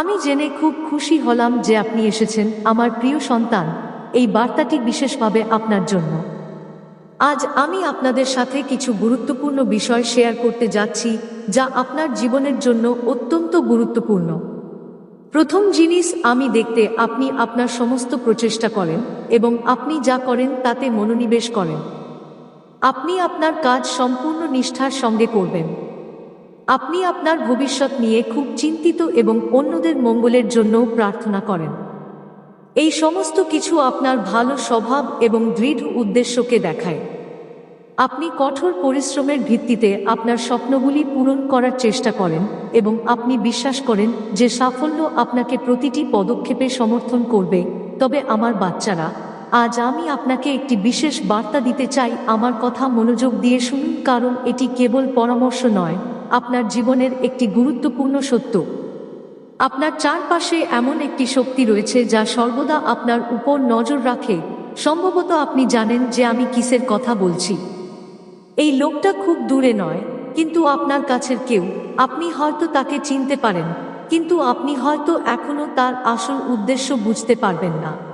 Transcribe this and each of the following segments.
আমি জেনে খুব খুশি হলাম যে আপনি এসেছেন, আমার প্রিয় সন্তান। এই বার্তাটি বিশেষভাবে আপনার জন্য। আজ আমি আপনাদের সাথে কিছু গুরুত্বপূর্ণ বিষয় শেয়ার করতে যাচ্ছি, যা আপনার জীবনের জন্য অত্যন্ত গুরুত্বপূর্ণ। প্রথম জিনিস, আমি দেখতে আপনি আপনার সমস্ত প্রচেষ্টা করেন এবং আপনি যা করেন তাতে মনোনিবেশ করেন। আপনি আপনার কাজ সম্পূর্ণ নিষ্ঠার সঙ্গে করবেন। আপনি আপনার ভবিষ্যৎ নিয়ে খুব চিন্তিত এবং অন্যদের মঙ্গলের জন্যও প্রার্থনা করেন। এই সমস্ত কিছু আপনার ভালো স্বভাব এবং দৃঢ় উদ্দেশ্যকে দেখায়। আপনি কঠোর পরিশ্রমের ভিত্তিতে আপনার স্বপ্নগুলি পূরণ করার চেষ্টা করেন এবং আপনি বিশ্বাস করেন যে সাফল্য আপনাকে প্রতিটি পদক্ষেপে সমর্থন করবে। তবে আমার বাচ্চারা, আজ আমি আপনাকে একটি বিশেষ বার্তা দিতে চাই। আমার কথা মনোযোগ দিয়ে শুনুন, কারণ এটি কেবল পরামর্শ নয়। আপনার জীবনের একটি গুরুত্বপূর্ণ সত্য। আপনার চারপাশে এমন একটি শক্তি রয়েছে যা সর্বদা আপনার উপর নজর রাখে। সম্ভবত আপনি জানেন যে আমি কিসের কথা বলছি। এই লোকটা খুব দূরে নয়, কিন্তু আপনার কাছের কেউ। আপনি হয়তো তাকে চিনতে পারেন, কিন্তু আপনি হয়তো এখনও তার আসল উদ্দেশ্য বুঝতে পারবেন না।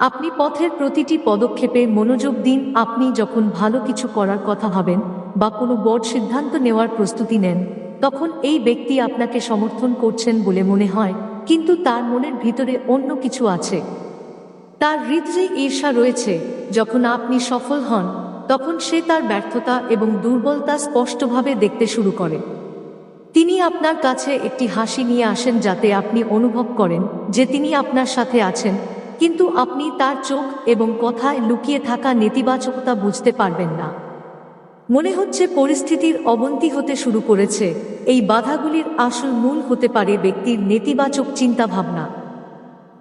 আপনি পথের প্রতিটি পদক্ষেপে মনোযোগ দিন। আপনি যখন ভালো কিছু করার কথা ভাবেন বা কোনো বড় সিদ্ধান্ত নেওয়ার প্রস্তুতি নেন, তখন এই ব্যক্তি আপনাকে সমর্থন করছেন বলে মনে হয়, কিন্তু তার মনের ভিতরে অন্য কিছু আছে। তার হৃদয়ে ঈর্ষা রয়েছে। যখন আপনি সফল হন, তখন সে তার ব্যর্থতা এবং দুর্বলতা স্পষ্টভাবে দেখতে শুরু করে। তিনি আপনার কাছে একটি হাসি নিয়ে আসেন যাতে আপনি অনুভব করেন যে তিনি আপনার সাথে আছেন। কিন্তু আপনি তার চোখ এবং কথায় লুকিয়ে থাকা নেতিবাচকতা বুঝতে পারবেন না। মনে হচ্ছে পরিস্থিতির অবনতি হতে শুরু করেছে। এই বাধাগুলির আসল মূল হতে পারে ব্যক্তির নেতিবাচক চিন্তাভাবনা।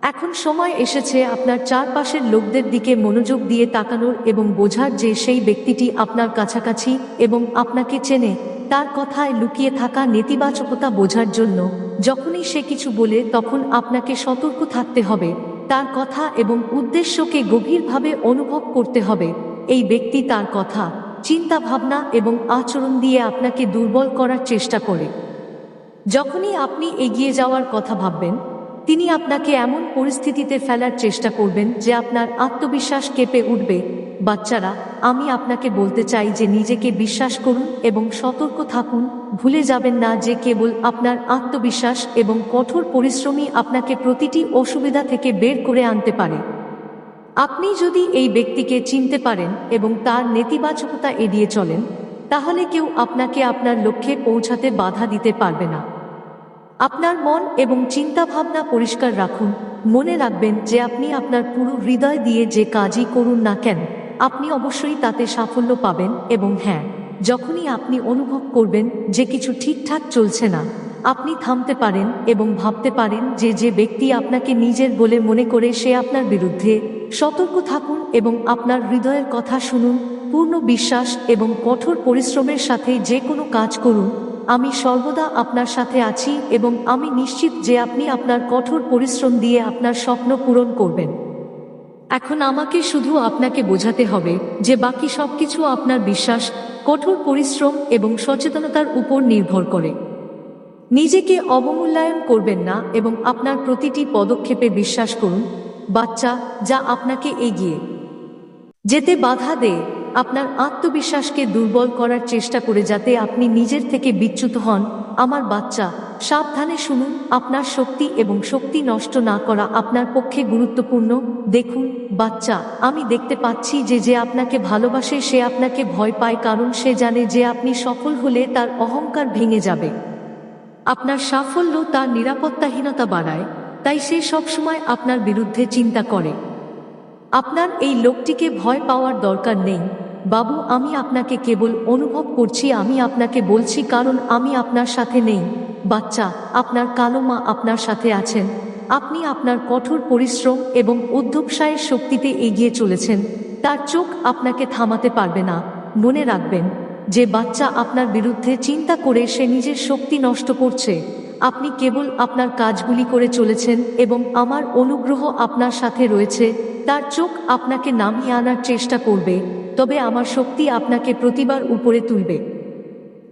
এখন সময় এসেছে আপনার চারপাশের লোকদের দিকে মনোযোগ দিয়ে তাকানোর এবং বোঝার যে সেই ব্যক্তিটি আপনার কাছাকাছি এবং আপনাকে চেনে, তার কথায় লুকিয়ে থাকা নেতিবাচকতা বোঝার জন্য যখনই সে কিছু বলে তখন আপনাকে সতর্ক থাকতে হবে। তার কথা এবং উদ্দেশ্যকে গভীরভাবে অনুভব করতে হবে। এই ব্যক্তি তার কথা চিন্তা ভাবনা এবং আচরণ দিয়ে আপনাকে দুর্বল করার চেষ্টা করে। যখনই আপনি এগিয়ে যাওয়ার কথা ভাববেন, তিনি আপনাকে এমন পরিস্থিতিতে ফেলার চেষ্টা করবেন যে আপনার আত্মবিশ্বাস কেঁপে উঠবে বাচ্চারা, আমি আপনাকে বলতে চাই যে নিজেকে বিশ্বাস করুন এবং সতর্ক থাকুন। ভুলে যাবেন না যে কেবল আপনার আত্মবিশ্বাস এবং কঠোর পরিশ্রমী আপনাকে প্রতিটি অসুবিধা থেকে বের করে আনতে পারে। আপনি যদি এই ব্যক্তিকে চিনতে পারেন এবং তার নেতিবাচকতা এড়িয়ে চলেন, তাহলে কেউ আপনাকে আপনার লক্ষ্যে পৌঁছাতে বাধা দিতে পারবে না। আপনার মন এবং চিন্তা ভাবনা পরিষ্কার রাখুন। মনে রাখবেন যে আপনি আপনার পুরো হৃদয় দিয়ে যে কাজই করুন না কেন আপনি অবশ্যই তাতে সাফল্য পাবেন এবং হ্যাঁ যখনই আপনি অনুভব করবেন যে কিছু ঠিকঠাক চলছে না, আপনি থামতে পারেন এবং ভাবতে পারেন যে যে ব্যক্তি আপনাকে নিজের বলে মনে করে সে আপনার বিরুদ্ধে সতর্ক থাকুন এবং আপনার হৃদয়ের কথা শুনুন, পূর্ণ বিশ্বাস এবং কঠোর পরিশ্রমের সাথে যে কোনো কাজ করুন। আমি সর্বদা আপনার সাথে আছি এবং আমি নিশ্চিত যে আপনি আপনার কঠোর পরিশ্রম দিয়ে আপনার স্বপ্ন পূরণ করবেন। এখন আমাকে শুধু আপনাকে বোঝাতে হবে যে বাকি সবকিছু আপনার বিশ্বাস, কঠোর পরিশ্রম এবং সচেতনতার উপর নির্ভর করে। নিজেকে অবমূল্যায়ন করবেন না এবং আপনার প্রতিটি পদক্ষেপে বিশ্বাস করুন, বাচ্চা, যা আপনাকে এগিয়ে। যেতে বাধা দেয়, আপনার আত্মবিশ্বাসকে দুর্বল করার চেষ্টা করে যাতে আপনি নিজের থেকে বিচ্যুত হন, আমার বাচ্চা সাবধানে শুনুন, আপনার শক্তি এবং শক্তি নষ্ট না করা আপনার পক্ষে গুরুত্বপূর্ণ। দেখুন, বাচ্চা, আমি দেখতে পাচ্ছি যে যে আপনাকে ভালোবাসে সে আপনাকে ভয় পায় কারণ সে জানে যে আপনি সফল হলে তার অহংকার ভেঙে যাবে। আপনার সাফল্য তার নিরাপত্তাহীনতা বাড়ায়, তাই সে সবসময় আপনার বিরুদ্ধে চিন্তা করে। আপনার এই লোকটিকে ভয় পাওয়ার দরকার নেই। বাবু, আমি আপনাকে কেবল অনুভব করছি, আমি আপনাকে বলছি কারণ আমি আপনার সাথে নেই। বাচ্চা, আপনার কালো মা আপনার সাথে আছেন। আপনি আপনার কঠোর পরিশ্রম এবং অধ্যবসায়ের শক্তিতে এগিয়ে চলেছেন। তার চোখ আপনাকে থামাতে পারবে না। মনে রাখবেন, যে বাচ্চা আপনার বিরুদ্ধে চিন্তা করে সে নিজের শক্তি নষ্ট করছে। আপনি কেবল আপনার কাজগুলি করে চলেছেন এবং আমার অনুগ্রহ আপনার সাথে রয়েছে। তার চোখ আপনাকে নামিয়ে আনার চেষ্টা করবে, তবে আমার শক্তি আপনাকে প্রতিবার উপরে তুলবে।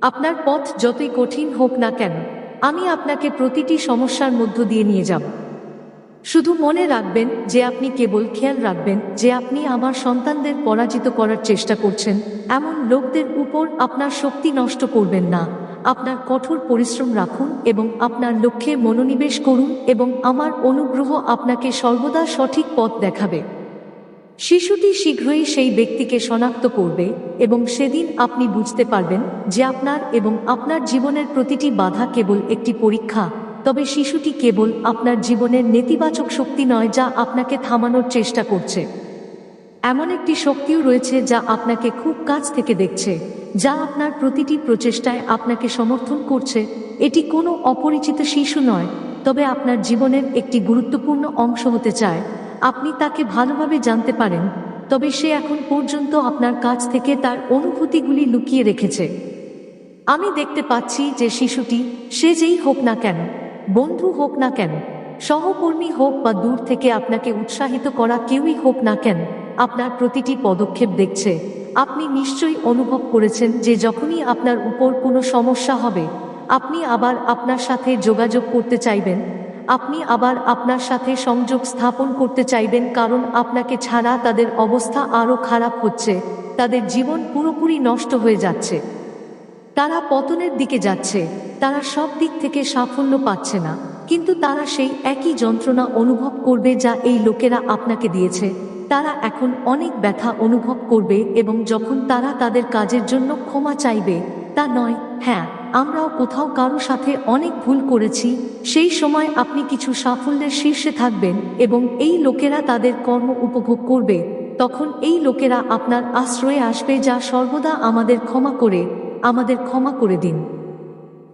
আপনার পথ যতই কঠিন হোক না কেন আমি আপনাকে প্রতিটি সমস্যার মধ্য দিয়ে নিয়ে যাব। শুধু মনে রাখবেন যে আপনি কেবল খেয়াল রাখবেন যে আপনি আমার সন্তানদের পরাজিত করার চেষ্টা করছেন, এমন লোকদের উপর আপনার শক্তি নষ্ট করবেন না। আপনার কঠোর পরিশ্রম রাখুন এবং আপনার লক্ষ্যে মনোনিবেশ করুন এবং আমার অনুগ্রহ আপনাকে সর্বদা সঠিক পথ দেখাবে। শিশুটি শীঘ্রই সেই ব্যক্তিকে শনাক্ত করবে এবং সেদিন আপনি বুঝতে পারবেন যে আপনার এবং আপনার জীবনের প্রতিটি বাধা কেবল একটি পরীক্ষা, তবে শিশুটি কেবল আপনার জীবনের নেতিবাচক শক্তি নয় যা আপনাকে থামানোর চেষ্টা করছে। এমন একটি শক্তিও রয়েছে যা আপনাকে খুব কাছ থেকে দেখছে, যা আপনার প্রতিটি প্রচেষ্টায় আপনাকে সমর্থন করছে। এটি কোনো অপরিচিত শিশু নয়, তবে আপনার জীবনের একটি গুরুত্বপূর্ণ অংশ হতে চায়। আপনি তাকে ভালোভাবে জানতে পারেন, তবে সে এখন পর্যন্ত আপনার কাছ থেকে তার অনুভূতিগুলি লুকিয়ে রেখেছে। আমি দেখতে পাচ্ছি যে শিশুটি, সে যেই হোক না কেন, বন্ধু হোক না কেন, সহকর্মী হোক বা দূর থেকে আপনাকে উৎসাহিত করা কেউই হোক না কেন, আপনার প্রতিটি পদক্ষেপ দেখছে। আপনি নিশ্চয়ই অনুভব করেছেন যে যখনই আপনার উপর কোনো সমস্যা হবে, আপনি আবার আপনার সাথে যোগাযোগ করতে চাইবেন আপনি আবার আপনার সাথে সংযোগ স্থাপন করতে চাইবেন কারণ আপনাকে ছাড়া তাদের অবস্থা আরও খারাপ হচ্ছে। তাদের জীবন পুরোপুরি নষ্ট হয়ে যাচ্ছে। তারা পতনের দিকে যাচ্ছে। তারা সব দিক থেকে সাফল্য পাচ্ছে না। কিন্তু তারা সেই একই যন্ত্রণা অনুভব করবে যা এই লোকেরা আপনাকে দিয়েছে। তারা এখন অনেক ব্যথা অনুভব করবে এবং যখন তারা তাদের কাজের জন্য ক্ষমা চাইবে, তা নয় হ্যাঁ। আমরাও কোথাও কারও সাথে অনেক ভুল করেছি, সেই সময় আপনি কিছু সাফল্যের শীর্ষে থাকবেন এবং এই লোকেরা তাদের কর্ম উপভোগ করবে। তখন এই লোকেরা আপনার আশ্রয়ে আসবে যা সর্বদা আমাদের ক্ষমা করে, আমাদের ক্ষমা করে দিন।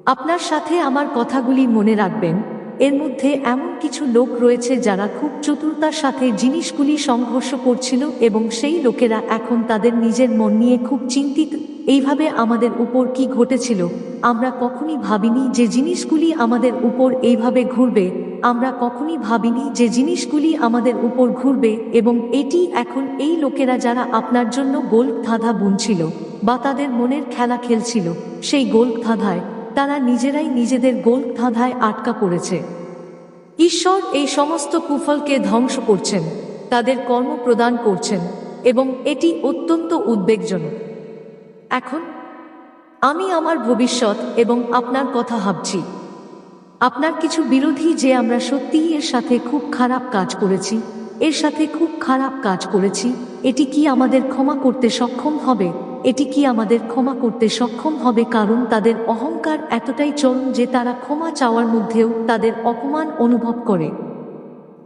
আপনার সাথে আমার কথাগুলি মনে রাখবেন। এর মধ্যে এমন কিছু লোক রয়েছে যারা খুব চতুরতার সাথে জিনিসগুলি সংঘর্ষ করছিল এবং সেই লোকেরা এখন তাদের নিজের মন নিয়ে খুব চিন্তিত এইভাবে আমাদের উপর কি ঘটেছিল, আমরা কখনই ভাবিনি যে জিনিসগুলি আমাদের উপর এইভাবে ঘুরবে, আমরা কখনই ভাবিনি যে জিনিসগুলি আমাদের উপর ঘুরবে, এবং এটি এখন এই লোকেরা যারা আপনার জন্য গোল ধাঁধা বুনছিল, বা তাদের মনের খেলা খেলছিল, সেই গোল ধাঁধায় তারা নিজেরাই নিজেদের গোল ধাঁধায় আটকা পড়েছে। ঈশ্বর এই সমস্ত কুফলকে ধ্বংস করছেন, তাদের কর্ম প্রদান করছেন, এবং এটি অত্যন্ত উদ্বেগজনক। এখন আমি আমার ভবিষ্যৎ এবং আপনার কথা ভাবছি। আপনার কিছু বিরোধী যে আমরা সত্যিই এর সাথে খুব খারাপ কাজ করেছি, এর সাথে খুব খারাপ কাজ করেছি, এটি কি আমাদের ক্ষমা করতে সক্ষম হবে? এটি কি আমাদের ক্ষমা করতে সক্ষম হবে কারণ তাদের অহংকার এতটাই চরম যে তারা ক্ষমা চাওয়ার মধ্যেও তাদের অপমান অনুভব করে।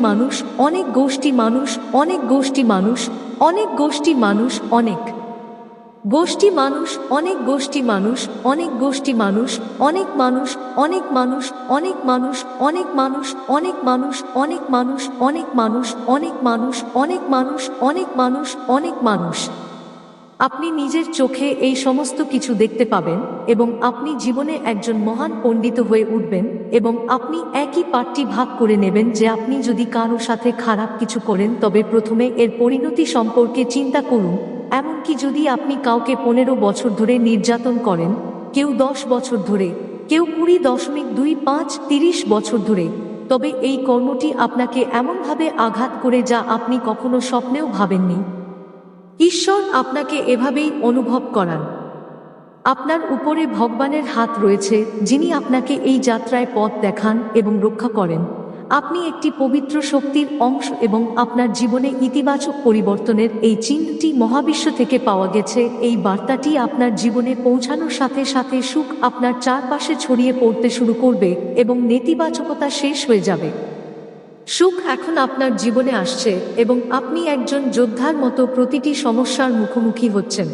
মানুষ অনেক গোষ্ঠী মানুষ অনেক গোষ্ঠী মানুষ অনেক গোষ্ঠী মানুষ অনেক গোষ্ঠী মানুষ অনেক গোষ্ঠী মানুষ অনেক গোষ্ঠী মানুষ অনেক মানুষ অনেক মানুষ অনেক মানুষ অনেক মানুষ অনেক মানুষ অনেক মানুষ অনেক মানুষ অনেক মানুষ অনেক মানুষ অনেক মানুষ অনেক মানুষ আপনি নিজের চোখে এই সমস্ত কিছু দেখতে পাবেন এবং আপনি জীবনে একজন মহান পণ্ডিত হয়ে উঠবেন এবং আপনি একই পাঠটি ভাগ করে নেবেন যে আপনি যদি কারও সাথে খারাপ কিছু করেন, তবে প্রথমে এর পরিণতি সম্পর্কে চিন্তা করুন। এমনকি যদি আপনি কাউকে পনেরো বছর ধরে নির্যাতন করেন, কেউ দশ বছর ধরে, কেউ কুড়ি দশমিক দুই পাঁচ তিরিশ বছর ধরে, তবে এই কর্মটি আপনাকে এমনভাবে আঘাত করে যা আপনি কখনো স্বপ্নেও ভাবেননি। ঈশ্বর আপনাকে এভাবেই অনুভব করান। আপনার উপরে ভগবানের হাত রয়েছে, যিনি আপনাকে এই যাত্রায় পথ দেখান এবং রক্ষা করেন। আপনি একটি পবিত্র শক্তির অংশ এবং আপনার জীবনে ইতিবাচক পরিবর্তনের এই চিহ্নটি মহাবিশ্ব থেকে পাওয়া গেছে। এই বার্তাটি আপনার জীবনে পৌঁছানোর সাথে সাথে সুখ আপনার চারপাশে ছড়িয়ে পড়তে শুরু করবে এবং নেতিবাচকতা শেষ হয়ে যাবে। সুখ এখন আপনার জীবনে আসছে এবং আপনি একজন যোদ্ধার মতো প্রতিটি সমস্যার মুখোমুখি হচ্ছেন।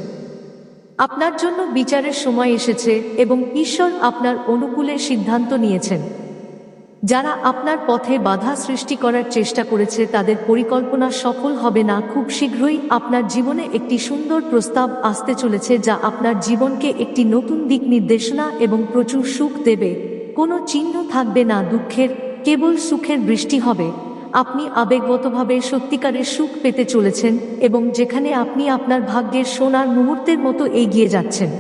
আপনার জন্য বিচারের সময় এসেছে এবং ঈশ্বর আপনার অনুকূলের সিদ্ধান্ত নিয়েছেন। যারা আপনার পথে বাধা সৃষ্টি করার চেষ্টা করেছে তাদের পরিকল্পনা সফল হবে না। খুব শীঘ্রই আপনার জীবনে একটি সুন্দর প্রস্তাব আসতে চলেছে যা আপনার জীবনকে একটি নতুন দিক নির্দেশনা এবং প্রচুর সুখ দেবে। কোনো চিহ্ন থাকবে না দুঃখের কেবল সুখের বৃষ্টি হবে। আপনি আবেগগতভাবে সত্যিকারের সুখ পেতে চলেছেন এবং যেখানে আপনি আপনার ভাগ্যের সোনার মুহূর্তের মতো এগিয়ে যাচ্ছেন।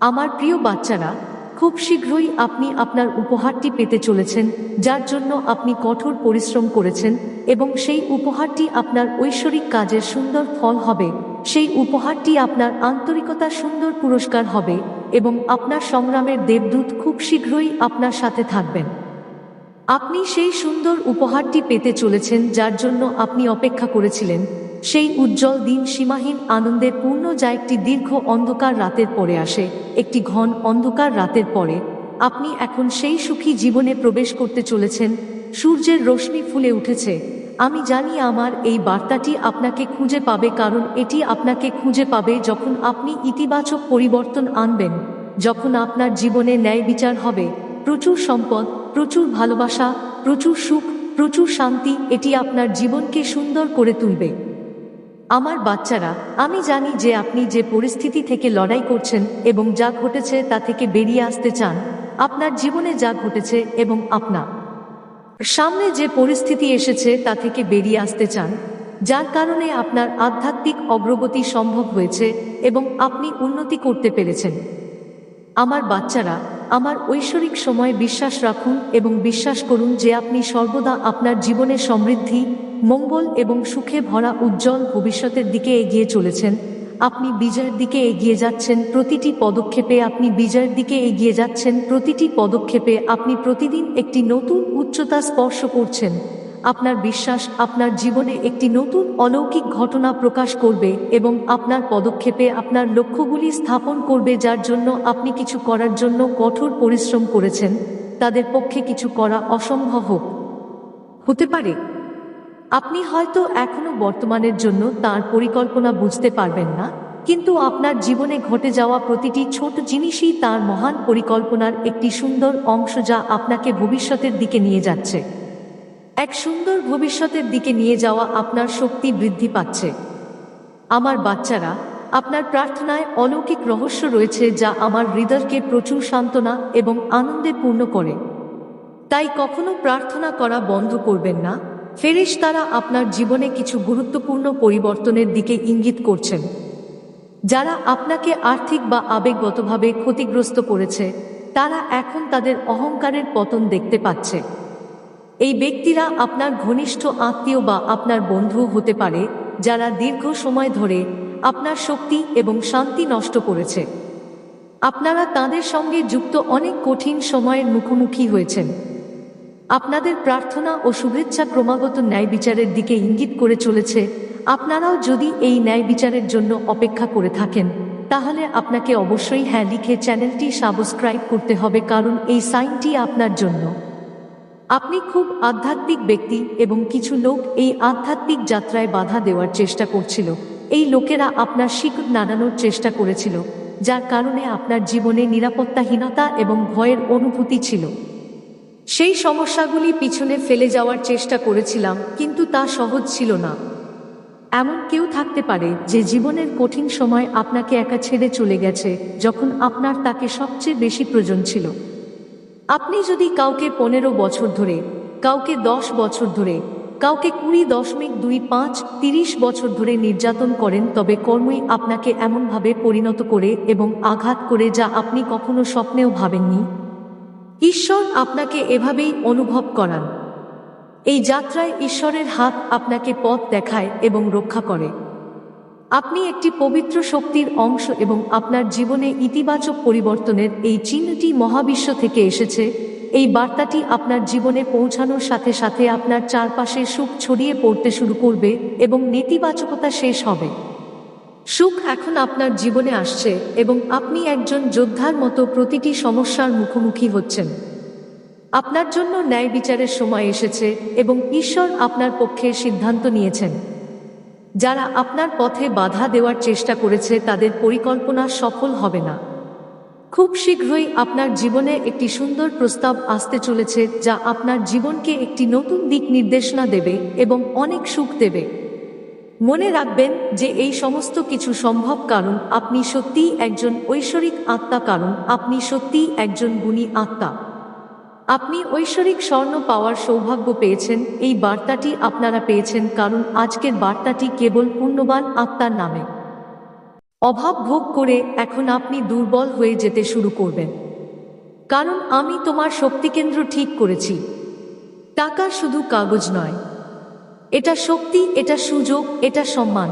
আমার প্রিয় বাচ্চারা, খুব শীঘ্রই আপনি আপনার উপহারটি পেতে চলেছেন, যার জন্য আপনি কঠোর পরিশ্রম করেছেন এবং সেই উপহারটি আপনার ঐশ্বরিক কাজের সুন্দর ফল হবে। সেই উপহারটি আপনার আন্তরিকতা সুন্দর পুরস্কার হবে এবং আপনার সংগ্রামের দেবদূত খুব শীঘ্রই আপনার সাথে থাকবেন। আপনি সেই সুন্দর উপহারটি পেতে চলেছেন যার জন্য আপনি অপেক্ষা করেছিলেন। সেই উজ্জ্বল দিন সীমাহীন আনন্দের পূর্ণ যা একটি দীর্ঘ অন্ধকার রাতের পরে আসে, একটি ঘন অন্ধকার রাতের পরে। আপনি এখন সেই সুখী জীবনে প্রবেশ করতে চলেছেন, সূর্যের রশ্মি ফুলে উঠেছে। আমি জানি আমার এই বার্তাটি আপনাকে খুঁজে পাবে কারণ এটি আপনাকে খুঁজে পাবে যখন আপনি ইতিবাচক পরিবর্তন আনবেন, যখন আপনার জীবনে ন্যায় বিচার হবে, প্রচুর সম্পদ প্রচুর ভালোবাসা, প্রচুর সুখ, প্রচুর শান্তি এটি আপনার জীবনকে সুন্দর করে তুলবে। আমার বাচ্চারা, আমি জানি যে আপনি যে পরিস্থিতি থেকে লড়াই করছেন এবং যা ঘটেছে তা থেকে বেরিয়ে আসতে চান, আপনার জীবনে যা ঘটেছে এবং আপনার সামনে যে পরিস্থিতি এসেছে তা থেকে বেরিয়ে আসতে চান, যার কারণে আপনার আধ্যাত্মিক অগ্রগতি সম্ভব হয়েছে এবং আপনি উন্নতি করতে পেরেছেন। আমার বাচ্চারা আমার ঐশ্বরিক সময় বিশ্বাস রাখুন এবং বিশ্বাস করুন যে আপনি সর্বদা আপনার জীবনে সমৃদ্ধি, মঙ্গল এবং সুখে ভরা উজ্জ্বল ভবিষ্যতের দিকে এগিয়ে চলেছেন। আপনি বিজয়ের দিকে এগিয়ে যাচ্ছেন, প্রতিটি পদক্ষেপে আপনি বিজয়ের দিকে এগিয়ে যাচ্ছেন, প্রতিটি পদক্ষেপে আপনি প্রতিদিন একটি নতুন উচ্চতা স্পর্শ করছেন। আপনার বিশ্বাস আপনার জীবনে একটি নতুন অলৌকিক ঘটনা প্রকাশ করবে এবং আপনার পদক্ষেপে আপনার লক্ষ্যগুলি স্থাপন করবে যার জন্য আপনি কিছু করার জন্য কঠোর পরিশ্রম করেছেন। তাদের পক্ষে কিছু করা অসম্ভব হতে পারে। আপনি হয়তো এখনও বর্তমানের জন্য তার পরিকল্পনা বুঝতে পারবেন না, কিন্তু আপনার জীবনে ঘটে যাওয়া প্রতিটি ছোট জিনিসই তার মহান পরিকল্পনার একটি সুন্দর অংশ যা আপনাকে ভবিষ্যতের দিকে নিয়ে যাচ্ছে। এক সুন্দর ভবিষ্যতের দিকে নিয়ে যাওয়া আপনার শক্তি বৃদ্ধি পাচ্ছে। আমার বাচ্চারা, আপনার প্রার্থনায় অলৌকিক রহস্য রয়েছে যা আমার হৃদয়কে প্রচুর সান্ত্বনা এবং আনন্দে পূর্ণ করে। তাই কখনো প্রার্থনা করা বন্ধ করবেন না। ফেরেশ তারা আপনার জীবনে কিছু গুরুত্বপূর্ণ পরিবর্তনের দিকে ইঙ্গিত করছেন। যারা আপনাকে আর্থিক বা আবেগগতভাবে ক্ষতিগ্রস্ত করেছে, তারা এখন তাদের অহংকারের পতন দেখতে পাচ্ছে। এই ব্যক্তিরা আপনার ঘনিষ্ঠ আত্মীয় বা আপনার বন্ধু হতে পারে, যারা দীর্ঘ সময় ধরে আপনার শক্তি এবং শান্তি নষ্ট করেছে। আপনারা তাদের সঙ্গে যুক্ত অনেক কঠিন সময়ের মুখোমুখি হয়েছেন। আপনাদের প্রার্থনা ও শুভেচ্ছা ক্রমাগত ন্যায় বিচারের দিকে ইঙ্গিত করে চলেছে। আপনারাও যদি এই ন্যায় বিচারের জন্য অপেক্ষা করে থাকেন, তাহলে আপনাকে অবশ্যই হ্যাঁ লিখে চ্যানেলটি সাবস্ক্রাইব করতে হবে, কারণ এই সাইনটি আপনার জন্য। আপনি খুব আধ্যাত্মিক ব্যক্তি এবং কিছু লোক এই আধ্যাত্মিক যাত্রায় বাধা দেওয়ার চেষ্টা করছিল। এই লোকেরা আপনার শিকড় নাড়ানোর চেষ্টা করেছিল, যার কারণে আপনার জীবনে নিরাপত্তাহীনতা এবং ভয়ের অনুভূতি ছিল। সেই সমস্যাগুলি পিছনে ফেলে যাওয়ার চেষ্টা করেছিলাম, কিন্তু তা সহজ ছিল না। এমন কেউ থাকতে পারে যে জীবনের কঠিন সময় আপনাকে একা ছেড়ে চলে গেছে, যখন আপনার তাকে সবচেয়ে বেশি প্রয়োজন ছিল। আপনি যদি কাউকে পনেরো বছর ধরে, কাউকে দশ বছর ধরে, কাউকে কুড়ি দশমিক দুই পাঁচ তিরিশ বছর ধরে নির্যাতন করেন, তবে কর্মই আপনাকে এমনভাবে পরিণত করে এবং আঘাত করে যা আপনি কখনো স্বপ্নেও ভাবেননি। ঈশ্বর আপনাকে এভাবেই অনুভব করান। এই যাত্রায় ঈশ্বরের হাত আপনাকে পথ দেখায় এবং রক্ষা করে। আপনি একটি পবিত্র শক্তির অংশ এবং আপনার জীবনে ইতিবাচক পরিবর্তনের এই চিহ্নটি মহাবিশ্ব থেকে এসেছে। এই বার্তাটি আপনার জীবনে পৌঁছানোর সাথে সাথে আপনার চারপাশে সুখ ছড়িয়ে পড়তে শুরু করবে এবং নেতিবাচকতা শেষ হবে। সুখ এখন আপনার জীবনে আসছে এবং আপনি একজন যোদ্ধার মতো প্রতিটি সমস্যার মুখোমুখি হচ্ছেন। আপনার জন্য ন্যায় বিচারের সময় এসেছে এবং ঈশ্বর আপনার পক্ষে সিদ্ধান্ত নিয়েছেন। যারা আপনার পথে বাধা দেওয়ার চেষ্টা করেছে তাদের পরিকল্পনা সফল হবে না। খুব শীঘ্রই আপনার জীবনে একটি সুন্দর প্রস্তাব আসতে চলেছে যা আপনার জীবনকে একটি নতুন দিক নির্দেশনা দেবে এবং অনেক সুখ দেবে। মনে রাখবেন যে এই সমস্ত কিছু সম্ভব কারণ আপনি সত্যিই একজন ঐশ্বরিক আত্মা, কারণ আপনি সত্যিই একজন গুণী আত্মা। আপনি ঐশ্বরিক স্বর্ণ পাওয়ার সৌভাগ্য পেয়েছেন। এই বার্তাটি আপনারা পেয়েছেন কারণ আজকের বার্তাটি কেবল পুণ্যবান আত্মার নামে। অভাব ভোগ করে এখন আপনি দুর্বল হয়ে যেতে শুরু করবেন। কারণ আমি তোমার শক্তিকেন্দ্র ঠিক করেছি। টাকা শুধু কাগজ নয়। এটা শক্তি, এটা সুযোগ, এটা সম্মান।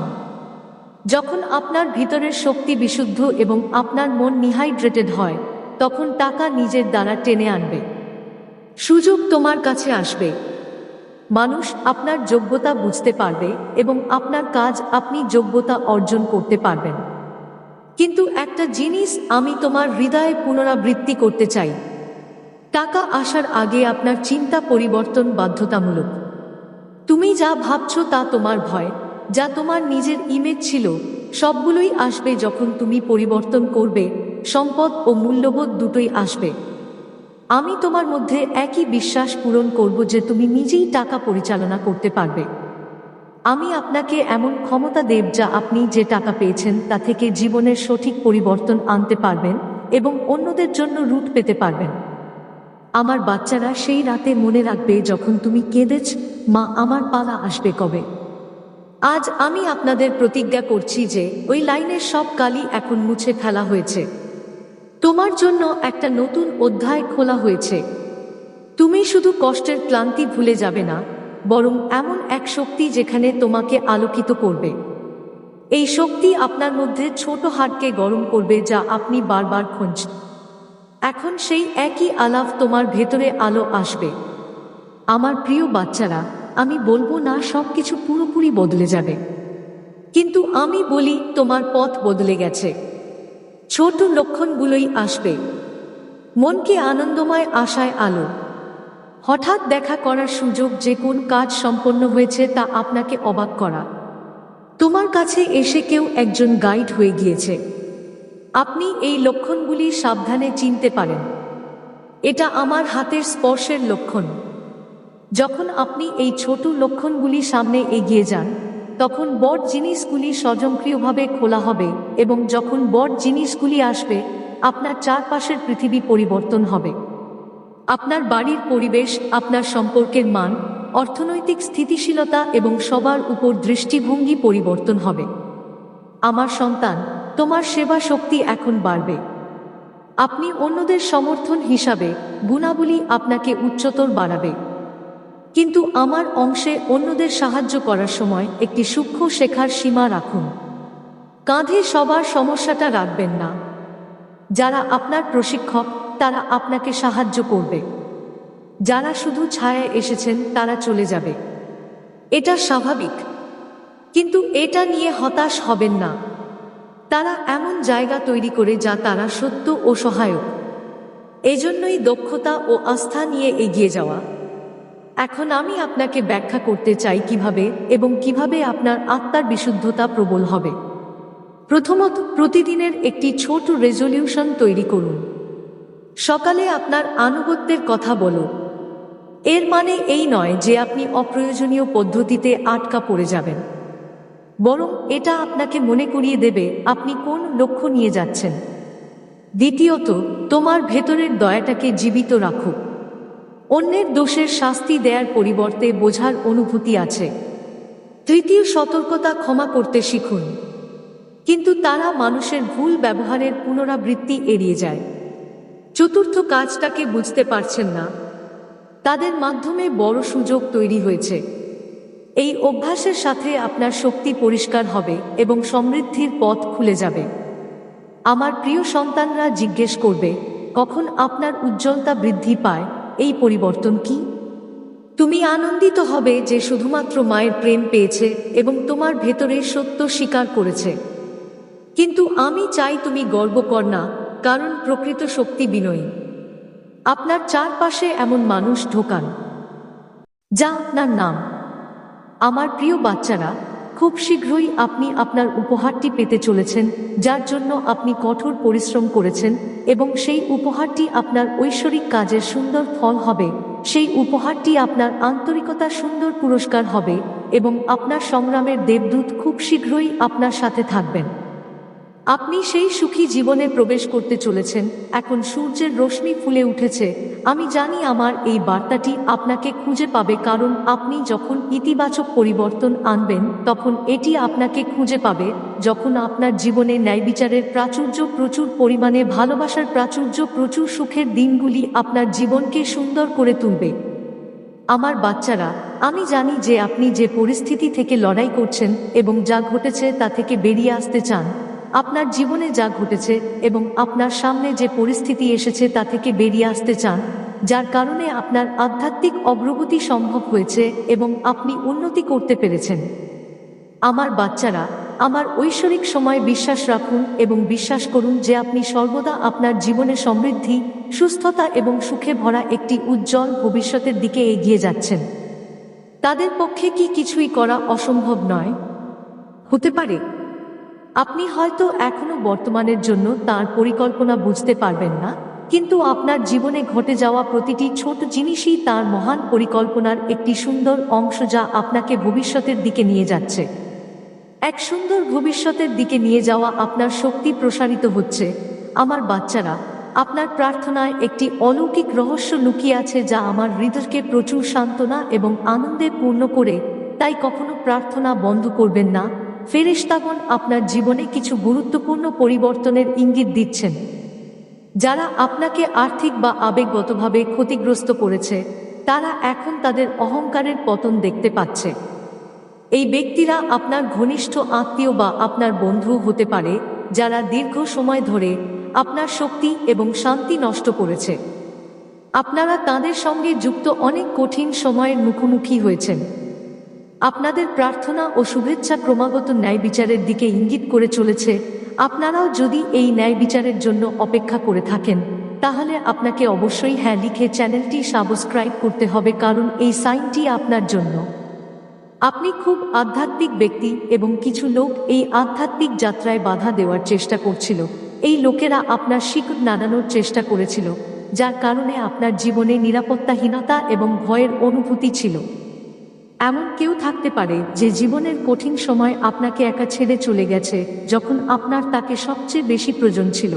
যখন আপনার ভিতরের শক্তি বিশুদ্ধ এবং আপনার মন নিহাইড্রেটেড হয়, তখন টাকা নিজের দ্বারা টেনে আনবে। সুযোগ তোমার কাছে আসবে। মানুষ আপনার যোগ্যতা বুঝতে পারবে এবং আপনার কাজ আপনি যোগ্যতা অর্জন করতে পারবেন। কিন্তু একটা জিনিস আমি তোমার হৃদয়ে পুনরাবৃত্তি করতে চাই। টাকা আসার আগে আপনার চিন্তা পরিবর্তন বাধ্যতামূলক। তুমি যা ভাবছ তা তোমার ভয়, যা তোমার নিজের ইমেজ ছিল, সবগুলোই আসবে যখন তুমি পরিবর্তন করবে, সম্পদ ও মূল্যবোধ দুটোই আসবে। আমি তোমার মধ্যে একই বিশ্বাস পূরণ করব যে তুমি নিজেই টাকা পরিচালনা করতে পারবে। আমি আপনাকে এমন ক্ষমতা দেব যা আপনি যে টাকা পেয়েছেন তা থেকে জীবনের সঠিক পরিবর্তন আনতে পারবেন এবং অন্যদের জন্য রুট পেতে পারবেন। আমার বাচ্চারা সেই রাতে মনে রাখবে যখন তুমি কেঁদেছ, মা, আমার পালা আসবে কবে? আজ আমি আপনাদের প্রতিজ্ঞা করছি যে ওই লাইনের সব কালি এখন মুছে ফেলা হয়েছে। তোমার জন্য একটা নতুন অধ্যায় খোলা হয়েছে। তুমি শুধু কষ্টের ক্লান্তি ভুলে যাবে না, বরং এমন এক শক্তি যেখানে তোমাকে আলোকিত করবে। এই শক্তি আপনার মধ্যে ছোট হাটকে গরম করবে যা আপনি বারবার খুঁজছেন। এখন সেই একই আলাপ তোমার ভেতরে আলো আসবে। আমার প্রিয় বাচ্চারা, আমি বলব না সব কিছু পুরোপুরি বদলে যাবে। কিন্তু আমি বলি তোমার পথ বদলে গেছে। ছোট লক্ষণগুলোই আসবে। মনকে আনন্দময় আশায় আলো। হঠাৎ দেখা করার সুযোগ যে কোন কাজ সম্পন্ন হয়েছে তা আপনাকে অবাক করা। তোমার কাছে এসে কেউ একজন গাইড হয়ে গিয়েছে। আপনি এই লক্ষণগুলি সাবধানে চিনতে পারেন। এটা আমার হাতের স্পর্শের লক্ষণ। যখন আপনি এই ছোট লক্ষণগুলি সামনে এগিয়ে যান তখন বট জিনিসগুলি স্বয়ংক্রিয়ভাবে খোলা হবে এবং যখন বট জিনিসগুলি আসবে, আপনার চারপাশের পৃথিবী পরিবর্তন হবে। আপনার বাড়ির পরিবেশ, আপনার সম্পর্কের মান, অর্থনৈতিক স্থিতিশীলতা এবং সবার উপর দৃষ্টিভঙ্গি পরিবর্তন হবে। আমার সন্তান, তোমার সেবা শক্তি এখন বাড়বে। আপনি অন্যদের সমর্থন হিসাবে গুণাবলী আপনাকে উচ্চতর বাড়াবে। কিন্তু আমার অংশে অন্যদের সাহায্য করার সময় একটি সূক্ষ্ম শেখার সীমা রাখুন। কাঁধে সবার সমস্যাটা রাখবেন না। যারা আপনার প্রশিক্ষক, তারা আপনাকে সাহায্য করবে। যারা শুধু ছায়ায় এসেছেন, তারা চলে যাবে। এটা স্বাভাবিক। কিন্তু এটা নিয়ে হতাশ হবেন না। তারা এমন জায়গা তৈরি করে যা তারা সত্য ও সহায়ক। এজন্যই দক্ষতা ও আস্থা নিয়ে এগিয়ে যাওয়া। এখন আমি আপনাকে ব্যাখ্যা করতে চাই কীভাবে এবং কীভাবে আপনার আত্মার বিশুদ্ধতা প্রবল হবে। প্রথমত, প্রতিদিনের একটি ছোট রেজলিউশন তৈরি করুন। সকালে আপনার আনুগত্যের কথা বলো। এর মানে এই নয় যে আপনি অপ্রয়োজনীয় পদ্ধতিতে আটকা পড়ে যাবেন। বরং এটা আপনাকে মনে করিয়ে দেবে আপনি কোন লক্ষ্য নিয়ে যাচ্ছেন। দ্বিতীয়ত, তোমার ভেতরের দয়াটাকে জীবিত রাখো। অন্যের দোষের শাস্তি দেয়ার পরিবর্তে বোঝার অনুভূতি আছে। তৃতীয় সতর্কতা ক্ষমা করতে শিখুন। কিন্তু তারা মানুষের ভুল ব্যবহারের পুনরাবৃত্তি এড়িয়ে যায়। চতুর্থ কাজটাকে বুঝতে পারছেন না। তাদের মাধ্যমে বড় সুযোগ তৈরি হয়েছে। এই অভ্যাসের সাথে আপনার শক্তি পরিষ্কার হবে এবং সমৃদ্ধির পথ খুলে যাবে। আমার প্রিয় সন্তানরা জিজ্ঞেস করবে, কখন আপনার উজ্জ্বলতা বৃদ্ধি পায়? এই পরিবর্তন কি? তুমি আনন্দিত হবে যে শুধুমাত্র মায়ের প্রেম পেয়েছে এবং তোমার ভেতরে সত্য স্বীকার করেছে। কিন্তু আমি চাই তুমি গর্ব কর না, কারণ প্রকৃত শক্তি বিনয়ী। আপনার চারপাশে এমন মানুষ ঢোকান। যা আপনার নাম। আমার প্রিয় বাচ্চারা খুব শীঘ্রই আপনি আপনার উপহারটি পেতে চলেছেন, যার জন্য আপনি কঠোর পরিশ্রম করেছেন এবং সেই উপহারটি আপনার ঐশ্বরিক কাজের সুন্দর ফল হবে। সেই উপহারটি আপনার আন্তরিকতা সুন্দর পুরস্কার হবে এবং আপনার সংগ্রামের দেবদূত খুব শীঘ্রই আপনার সাথে থাকবেন। আপনি সেই সুখী জীবনে প্রবেশ করতে চলেছেন। এখন সূর্যের রশ্মি ফুলে উঠেছে। আমি জানি আমার এই বার্তাটি আপনাকে খুঁজে পাবে কারণ আপনি যখন ইতিবাচক পরিবর্তন আনবেন, তখন এটি আপনাকে খুঁজে পাবে। যখন আপনার জীবনে ন্যায় বিচারের প্রাচুর্য প্রচুর পরিমাণে, ভালোবাসার প্রাচুর্য প্রচুর সুখের দিনগুলি আপনার জীবনকে সুন্দর করে তুলবে। আমার বাচ্চারা, আমি জানি যে আপনি যে পরিস্থিতি থেকে লড়াই করছেন এবং যা ঘটেছে তা থেকে বেরিয়ে আসতে চান। আপনার জীবনে যা ঘটেছে এবং আপনার সামনে যে পরিস্থিতি এসেছে তা থেকে বেরিয়ে আসতে চান, যার কারণে আপনার আধ্যাত্মিক অগ্রগতি সম্ভব হয়েছে এবং আপনি উন্নতি করতে পেরেছেন। আমার বাচ্চারা, আমার ঐশ্বরিক সময় বিশ্বাস রাখুন এবং বিশ্বাস করুন যে আপনি সর্বদা আপনার জীবনে সমৃদ্ধি, সুস্থতা এবং সুখে ভরা একটি উজ্জ্বল ভবিষ্যতের দিকে এগিয়ে যাচ্ছেন। তাদের পক্ষে কি কিছুই করা অসম্ভব নয়? হতে পারে আপনি হয়তো এখনও বর্তমানের জন্য তার পরিকল্পনা বুঝতে পারবেন না, কিন্তু আপনার জীবনে ঘটে যাওয়া প্রতিটি ছোট জিনিসই তার মহান পরিকল্পনার একটি সুন্দর অংশ যা আপনাকে ভবিষ্যতের দিকে নিয়ে যাচ্ছে। এক সুন্দর ভবিষ্যতের দিকে নিয়ে যাওয়া আপনার শক্তি প্রসারিত হচ্ছে। আমার বাচ্চারা, আপনার প্রার্থনায় একটি অলৌকিক রহস্য লুকিয়ে আছে যা আমার হৃদয়কে প্রচুর সান্ত্বনা এবং আনন্দে পূর্ণ করে, তাই কখনো প্রার্থনা বন্ধ করবেন না ফেরেশতাগণ আপনার জীবনে কিছু গুরুত্বপূর্ণ পরিবর্তনের ইঙ্গিত দিচ্ছেন, যারা আপনাকে আর্থিক বা আবেগগতভাবে ক্ষতিগ্রস্ত করেছে, তারা এখন তাদের অহংকারের পতন দেখতে পাচ্ছে। এই ব্যক্তিরা আপনার ঘনিষ্ঠ আত্মীয় বা আপনার বন্ধু হতে পারে, যারা দীর্ঘ সময় ধরে আপনার শক্তি এবং শান্তি নষ্ট করেছে। আপনারা তাদের সঙ্গে যুক্ত অনেক কঠিন সময়ের মুখোমুখি হয়েছেন। আপনাদের প্রার্থনা ও শুভেচ্ছা ক্রমাগত ন্যায় বিচারের দিকে ইঙ্গিত করে চলেছে। আপনারাও যদি এই ন্যায় বিচারের জন্য অপেক্ষা করে থাকেন, তাহলে আপনাকে অবশ্যই হ্যাঁ লিখে চ্যানেলটি সাবস্ক্রাইব করতে হবে কারণ এই সাইনটি আপনার জন্য। আপনি খুব আধ্যাত্মিক ব্যক্তি এবং কিছু লোক এই আধ্যাত্মিক যাত্রায় বাধা দেওয়ার চেষ্টা করছিল। এই লোকেরা আপনার শিকড় নাড়ানোর চেষ্টা করেছিল, যার কারণে আপনার জীবনে নিরাপত্তাহীনতা এবং ভয়ের অনুভূতি ছিল। এমন কেউ থাকতে পারে যে জীবনের কঠিন সময় আপনাকে একা ছেড়ে চলে গেছে, যখন আপনার তাকে সবচেয়ে বেশি প্রয়োজন ছিল।